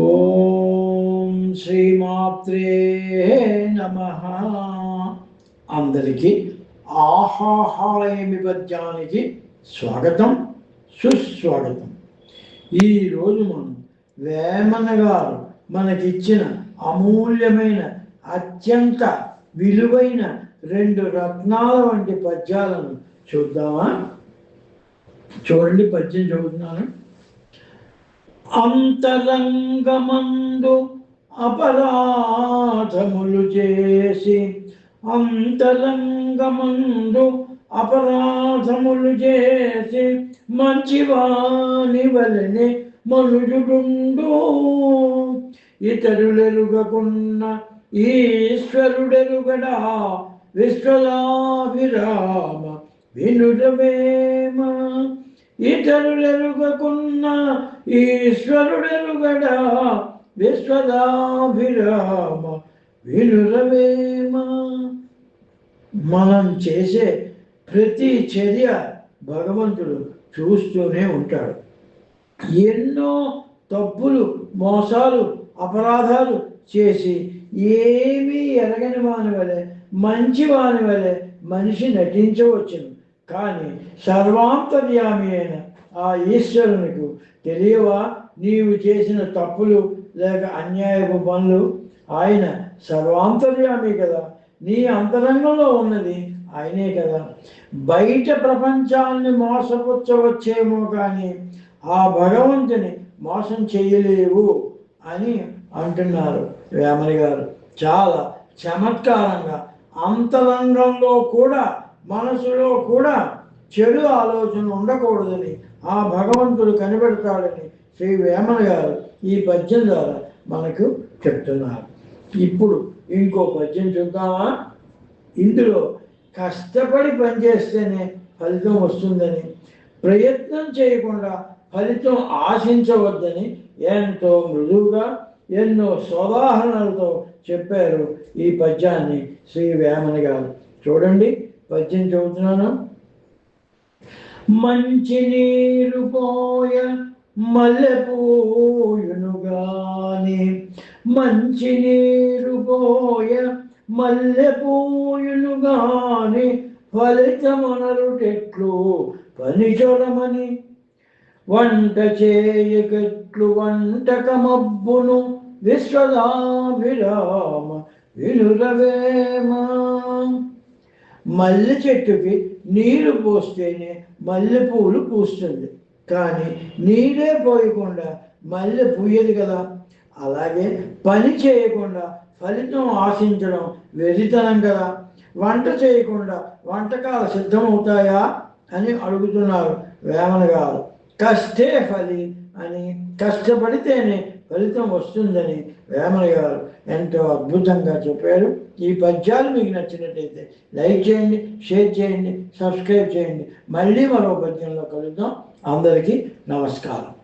ఓం శ్రీమాత్రే నమ. అందరికీ ఆహాహాయమి పద్యానికి స్వాగతం సుస్వాగతం. ఈరోజు మనం వేమన గారు మనకిచ్చిన అమూల్యమైన అత్యంత విలువైన రెండు రత్నాల వంటి పద్యాలను చూద్దామా? చూడండి పద్యం చదువుతున్నాను. అంతరంగమందు అపరాధములు చేసి అంతరంగమందు అపరాధములు చేసి మంచివాని వలనే మనుజుడుండు. ఇతరులెరుగకున్న ఈశ్వరుడెరుగడా విశ్వలాభిరామ వినురవేమ ఇతరులెరుగకున్న ఈశ్వరుడెరుగడా విశ్వదాభిరామ వినురవేమ మనం చేసే ప్రతి చర్య భగవంతుడు చూస్తూనే ఉంటాడు. ఎన్నో తప్పులు మోసాలు అపరాధాలు చేసి ఏమీ ఎరగని వాని వలె మంచి వాని వలె మనిషి నటించవచ్చును. కానీ సర్వాంతర్యామి అయిన ఆ ఈశ్వరునికి తెలియవా? నీవు చేసిన తప్పులు లేక అన్యాయపు పనులు? ఆయన సర్వాంతర్యామి కదా. నీ అంతరంగంలో ఉన్నది ఆయనే కదా. బయట ప్రపంచాన్ని మోసపుచ్చవచ్చేమో కానీ ఆ భగవంతుని మోసం చేయలేవు అని అంటున్నారు వేమని గారు. చాలా చమత్కారంగా అంతరంగంలో కూడా మనసులో కూడా చెడు ఆలోచన ఉండకూడదని ఆ భగవంతుడు కనిపెడతాడని శ్రీ వేమన గారు ఈ పద్యం ద్వారా మనకు చెప్తున్నారు. ఇప్పుడు ఇంకో పద్యం చూద్దామా? ఇందులో కష్టపడి పనిచేస్తేనే ఫలితం వస్తుందని ప్రయత్నం చేయకుండా ఫలితం ఆశించవద్దని ఎంతో మృదువుగా ఎన్నో సోదాహరణలతో చెప్పారు ఈ పద్యాన్ని శ్రీ వేమన గారు. చూడండి. పద్యం చదువుతున్నాను. మంచి నీరు పోయ మల్లెపూయును గాని మంచి నీరు పోయ మల్లెపూయును గాని ఫలితమనరుటెట్లు పని చూడమని వంట చేయకెట్లు వంటకమబ్బును విశ్వదాభిరామ వినురవేమా మల్లె చెట్టుకి నీరు పోస్తేనే మల్లె పువ్వులు పూస్తుంది. కానీ నీరే పోయకుండా మల్లె పూయదు కదా. అలాగే పని చేయకుండా ఫలితం ఆశించడం వెరితనం కదా. వంట చేయకుండా వంటకాలు సిద్ధమవుతాయా అని అడుగుతున్నారు వేమన గారు. కష్టే ఫలి అని కష్టపడితేనే ఫలితం వస్తుందని వేమన గారు ఎంతో అద్భుతంగా చెప్పారు. ఈ పద్యాలు మీకు నచ్చినట్టయితే లైక్ చేయండి షేర్ చేయండి సబ్స్క్రైబ్ చేయండి. మళ్ళీ మరో పద్యంలో కలుద్దాం. అందరికీ నమస్కారం.